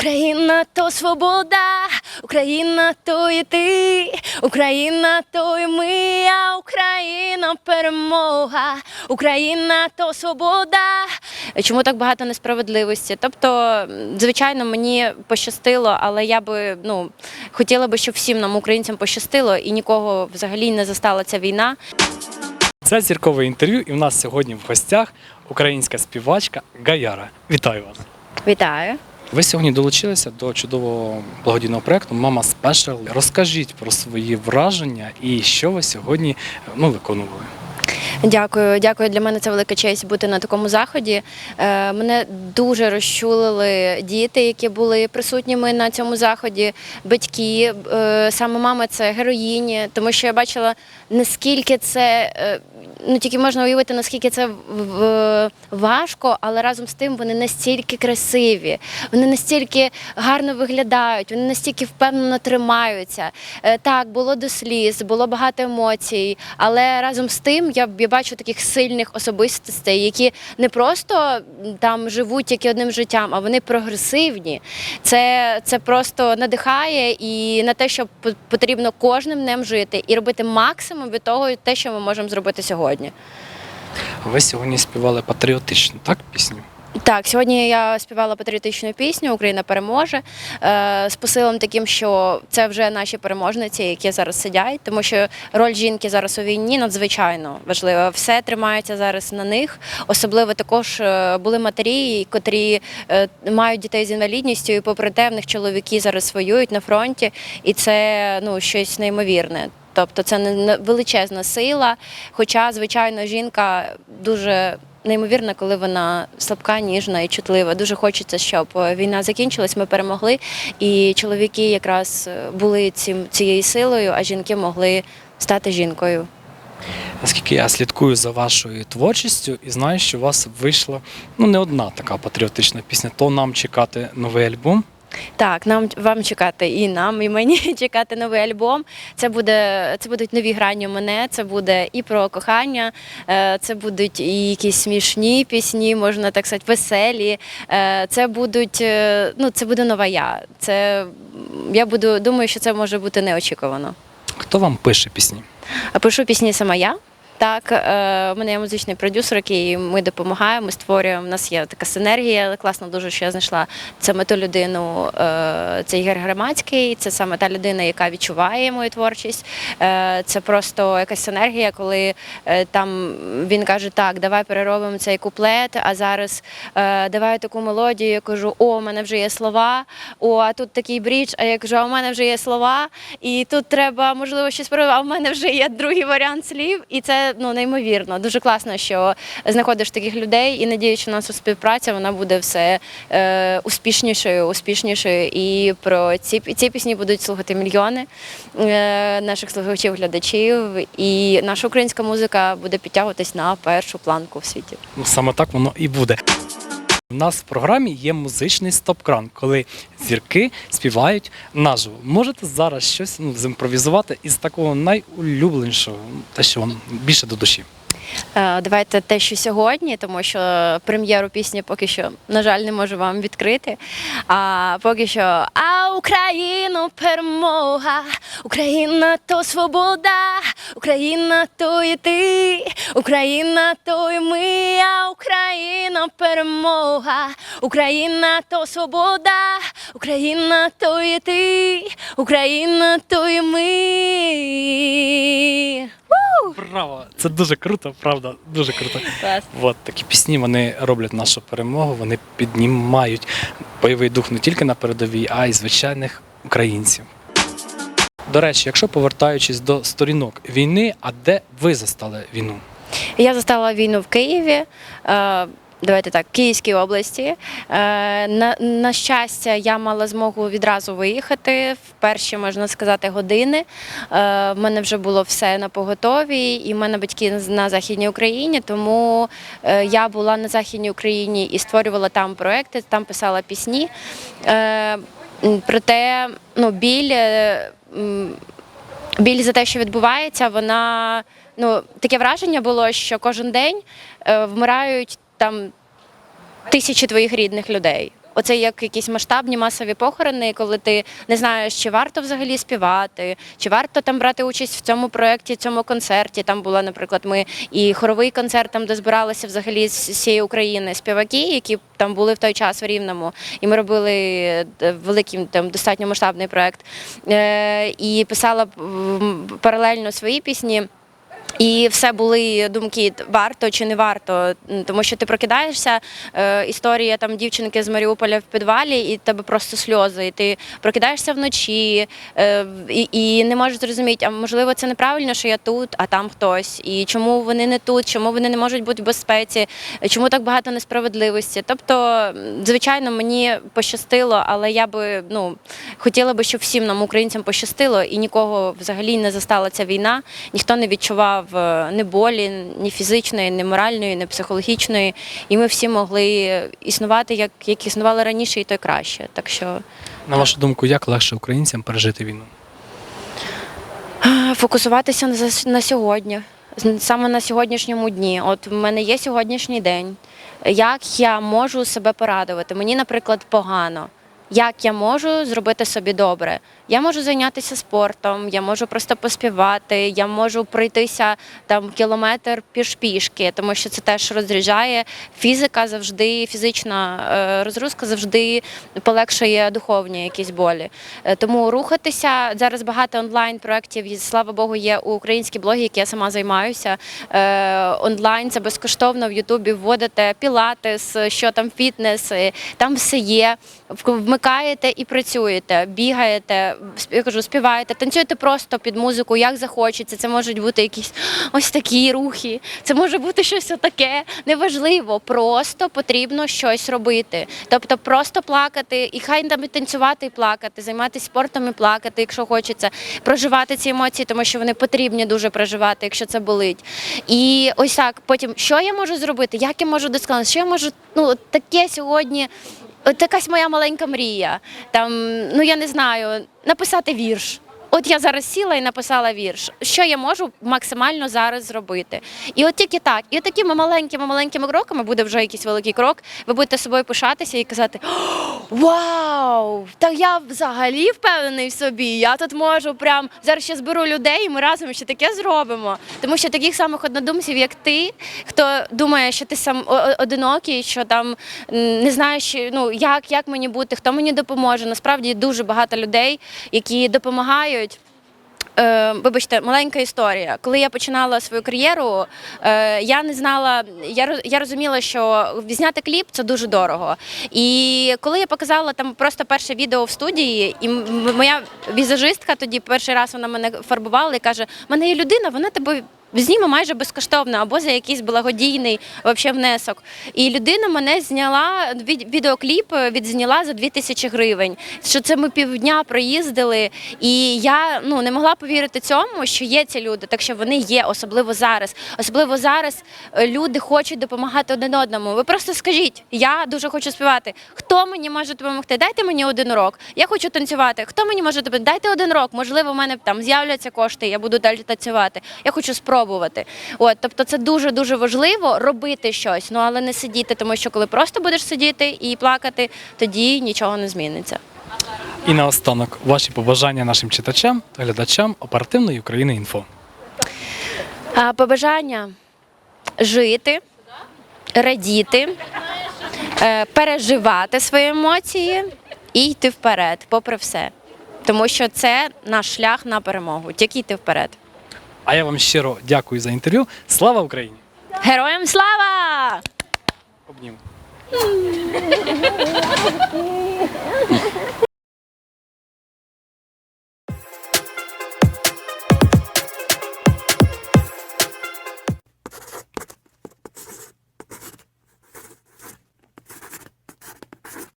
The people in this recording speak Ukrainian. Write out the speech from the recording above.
Україна то свобода, Україна то і ти, Україна то і ми, а Україна перемога, Україна то свобода. Чому так багато несправедливості? Тобто, звичайно, мені пощастило, але я би ну хотіла би, щоб всім нам, українцям, пощастило і нікого взагалі не застала ця війна. Це зіркове інтерв'ю, і в нас сьогодні в гостях українська співачка Гаяра. Вітаю вас! Вітаю. Ви сьогодні долучилися до чудового благодійного проекту Мама Спешл. Розкажіть про свої враження і що ви сьогодні ну, виконували. Дякую, дякую. Для мене це велика честь бути на такому заході. Е, мене дуже розчулили діти, які були присутніми на цьому заході, батьки. Е, саме мама це героїні, тому що я бачила наскільки це. е, Ну, тільки можна уявити, наскільки це важко, але разом з тим вони настільки красиві, вони настільки гарно виглядають, вони настільки впевнено тримаються. Е, Так, було до сліз, було багато емоцій, але разом з тим я, я бачу таких сильних особистостей, які не просто там живуть тільки одним життям, а вони прогресивні. Це, це просто надихає і на те, що потрібно кожним днем жити і робити максимум від того, те, що ми можемо зробити. Ви сьогодні співали патріотичну так пісню. Так, сьогодні я співала патріотичну пісню Україна переможе е, з посилом таким, що це вже наші переможниці, які зараз сидять, тому що роль жінки зараз у війні надзвичайно важлива. Все тримається зараз на них. Особливо також е, були матері, котрі е, мають дітей з інвалідністю, і попри те, в них чоловіки зараз воюють на фронті, і це ну щось неймовірне. Тобто це не- величезна сила. Хоча, звичайно, жінка дуже неймовірна, коли вона слабка, ніжна і чутлива. Дуже хочеться, щоб е, війна закінчилась, ми перемогли. І чоловіки якраз е, були цим цією силою, а жінки могли стати жінкою. Наскільки я слідкую за вашою творчістю і знаю, що у вас вийшла ну не одна така патріотична пісня, то нам чекати новий альбом. Так, нам вам чекати і нам, і мені чекати новий альбом. Це буде це будуть нові грані у мене. Це буде і про кохання, е, це будуть і якісь смішні пісні, можна так сказати, веселі. Е, Це будуть е, ну це буде нова я. Це я буду думаю, що це може бути неочікувано. Хто вам пише пісні? А пишу пісні сама я. Так, е, у мене є музичний продюсер, який ми допомагаємо, ми створюємо. У нас є така синергія. Класно дуже, що я знайшла саме ту людину. Е, це Ігор Громадський, це саме та людина, яка відчуває мою творчість. Е, це просто якась синергія, коли там він каже: так, давай переробимо цей куплет, а зараз давай таку мелодію. Я кажу, о, у мене вже є слова. О, а тут такий брідж, а я кажу, а у мене вже є слова, і тут треба, можливо, щось переробити, а в мене вже є другий варіант слів. І це ну неймовірно. Дуже класно, що знаходиш таких людей, і надію, що наша співпраця вона буде все е, успішнішою, успішнішою. І про ці ці пісні будуть слухати мільйони е, наших слухачів, глядачів, і наша українська музика буде підтягуватись на першу планку в світі. Ну, саме так воно і буде. У нас в програмі є музичний стоп-кран, коли зірки співають наживо. Можете зараз щось ну, зімпровізувати із такого найулюбленішого, те, що вам більше до душі. Е, Давайте те, що сьогодні, тому що прем'єру пісні поки що, на жаль, не можу вам відкрити. А поки що, а Україну перемога, Україна то свобода, Україна то і ти, Україна то і ми, а Україна перемога, Україна то свобода, Україна то і ти, Україна то і ми. Браво! Це дуже круто, правда, дуже круто. Клас. От такі пісні вони роблять нашу перемогу, вони піднімають бойовий дух не тільки на передовій, а й звичайних українців. До речі, якщо повертаючись до сторінок війни, а де ви застали війну? Я застала війну в Києві. е, Давайте так, в Київській області. Е, На, на щастя, я мала змогу відразу виїхати в перші, можна сказати, години. Е, В мене вже було все на поготові, і в мене батьки на Західній Україні, тому я була на Західній Україні і створювала там проекти, там писала пісні. Проте ну, біль. Біль за те, що відбувається, вона ну таке враження було, що кожен день е, вмирають там тисячі твоїх рідних людей. Оце як якісь масштабні масові похорони, коли ти не знаєш, чи варто взагалі співати, чи варто там брати участь в цьому проєкті, цьому концерті. Там була, наприклад, ми і хоровий концерт, там де збиралися взагалі з всієї України співаки, які там були в той час в Рівному. І ми робили е, великий там достатньо масштабний проєкт. Е, і писала паралельно свої пісні. І все були думки, варто чи не варто, тому що ти прокидаєшся, е, історія там дівчинки з Маріуполя в підвалі, і тебе просто сльози. І ти прокидаєшся вночі е, і, і не можеш зрозуміти, а можливо, це неправильно, що я тут, а там хтось. І чому вони не тут, чому вони не можуть бути в безпеці, чому так багато несправедливості. Тобто, звичайно, мені пощастило, але я би ну хотіла би, щоб всім нам, українцям, пощастило, і нікого взагалі не застала ця війна. Ніхто не відчував ні болі, ні фізичної, ні моральної, ні психологічної. І ми всі могли існувати, як, як існували раніше, і то й краще. Так що На вашу думку, як легше українцям пережити війну? фокусуватися на, на сьогодні, саме на сьогоднішньому дні. От в мене є сьогоднішній день. Як я можу себе порадувати? Мені, наприклад, погано. Як я можу зробити собі добре? Я можу зайнятися спортом, я можу просто поспівати, я можу пройтися там кілометр пішпішки, тому що це теж розряджає. Фізика завжди, фізична е, розгрузка завжди полегшує духовні якісь болі. Е, Тому рухатися зараз багато онлайн проєктів. і, Слава Богу, є українські блоги, які я сама займаюся. Е, Онлайн це безкоштовно в Ютубі вводите пілатес, що там фітнес, там все є. Вмикаєте і працюєте, бігаєте, я кажу, співаєте, танцюєте просто під музику, як захочеться. Це можуть бути якісь ось такі рухи, це може бути щось таке. Неважливо, просто потрібно щось робити. Тобто просто плакати, і хай там і танцювати і плакати, займатися спортом і плакати, якщо хочеться, проживати ці емоції, тому що вони потрібні дуже проживати, якщо це болить. І ось так, потім, що я можу зробити, як я можу досконалити, що я можу ну, таке сьогодні. От якась моя маленька мрія. Там, ну я не знаю, написати вірш. От я зараз сіла і написала вірш. Що я можу максимально зараз зробити? І от тільки так, і такими маленькими маленькими кроками буде вже якийсь великий крок. Ви будете собою пишатися і казати: Вау! Та я взагалі впевнений в собі. Я тут можу прям зараз ще зберу людей, і ми разом ще таке зробимо. Тому що таких самих однодумців, як ти, хто думає, що ти сам одинокий, що там не знаєш, ну як, як мені бути, хто мені допоможе. Насправді дуже багато людей, які допомагають. Е, вибачте, маленька історія. Коли я починала свою кар'єру, е, я не знала, я, я розуміла, що зняти кліп це дуже дорого. І коли я показала там просто перше відео в студії, і моя візажистка тоді перший раз вона мене фарбувала і каже: мене є людина, вона тебе. Зніме майже безкоштовно або за якийсь благодійний вообще внесок. І людина мене зняла від- відеокліп е, відзняла за 2000 гривень. Що це ми півдня проїздили, і я ну не могла повірити цьому, що є ці люди, так що вони є, особливо зараз. Особливо зараз е, люди хочуть допомагати один одному. Ви просто скажіть, я дуже хочу співати. Хто мені може допомогти? Дайте мені один урок. Я хочу танцювати. Хто мені може допомогти? Дайте один урок. Можливо, в мене там з'являться кошти, я буду далі танцювати. Я хочу спробувати. От, тобто, це дуже дуже важливо робити щось, ну але не сидіти, тому що коли просто будеш сидіти і плакати, тоді нічого не зміниться. І наостанок ваші побажання нашим читачам та глядачам оперативної України інфо. А, побажання жити, радіти, е, переживати свої емоції і йти вперед, попри все. Тому що це наш шлях на перемогу. Тільки йти вперед. А я вам щиро дякую за інтерв'ю. Слава Україні! Героям слава! Обніму.